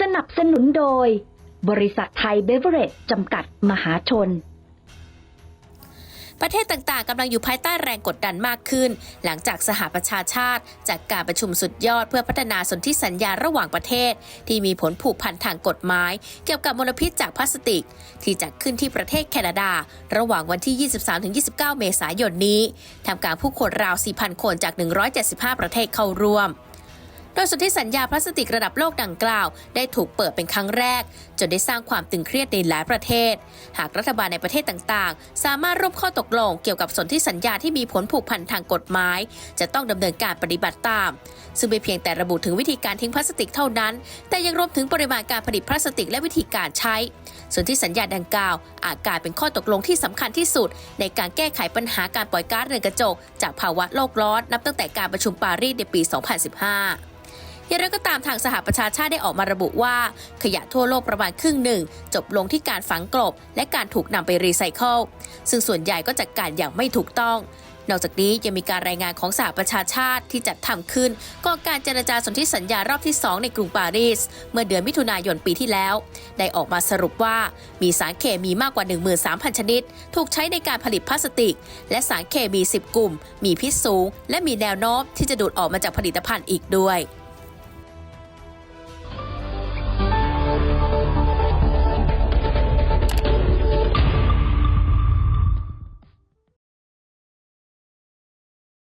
สนับสนุนโดย บริษัทไทยเบเวอเรจจำกัดมหาชน ประเทศต่างๆกำลังอยู่ภายใต้แรงกดดันมากขึ้น หลังจากสหประชาชาติ จากการประชุมสุดยอดเพื่อพัฒนาสนธิสัญญาระหว่างประเทศ ที่มีผลผูกพันทางกฎหมาย เกี่ยวกับมลพิษจากพลาสติก ที่จัดขึ้นที่ประเทศแคนาดา ระหว่างวันที่ 23-29 เมษายนนี้ทำการผู้คนราว 4,000 คนจาก 175 ประเทศเข้าร่วม โดยสนธิสัญญาพลาสติกระดับโลกดังกล่าว ได้ถูกเปิดเป็นครั้งแรก จนได้สร้างความตึงเครียดในหลายประเทศ หากรัฐบาลในประเทศต่างๆ สามารถร่วมข้อตกลงเกี่ยวกับสนธิสัญญาที่มีผลผูกพันทางกฎหมาย จะต้องดำเนินการปฏิบัติตาม ซึ่งไม่เพียงแต่ระบุถึงวิธีการทิ้งพลาสติกเท่านั้น แต่ยังรวมถึงปริมาณการผลิตพลาสติกและวิธีการใช้ส่วนที่สัญญาดังกล่าว อาจกลายเป็นข้อตกลงที่สำคัญที่สุด ในการแก้ไขปัญหาการปล่อยก๊าซเรือนกระจก จากภาวะโลกร้อนนับตั้งแต่การประชุมปารีสในปี 2015 อย่างไรก็ตามทางสหประชาชาติได้ออกมาระบุว่า ขยะทั่วโลกประมาณครึ่งหนึ่ง จบลงที่การฝังกลบ และการถูกนำไปรีไซเคิลซึ่งส่วนใหญ่ก็จัดการอย่างไม่ถูกต้องนอกจากนี้ยังมีการรายงานของสหประชาชาติที่จัดทำขึ้นก่อนการเจรจาสนธิสัญญารอบที่ 2 ในกรุงปารีส เมื่อเดือนมิถุนายนปีที่แล้ว ได้ออกมาสรุปว่ามีสารเคมีมากกว่า 13,000 ชนิด ถูกใช้ในการผลิตพลาสติก และสารเคมี 10 กลุ่ม มีพิษสูง และมีแนวโน้มที่จะดูดออกมาจากผลิตภัณฑ์อีกด้วย Thank you.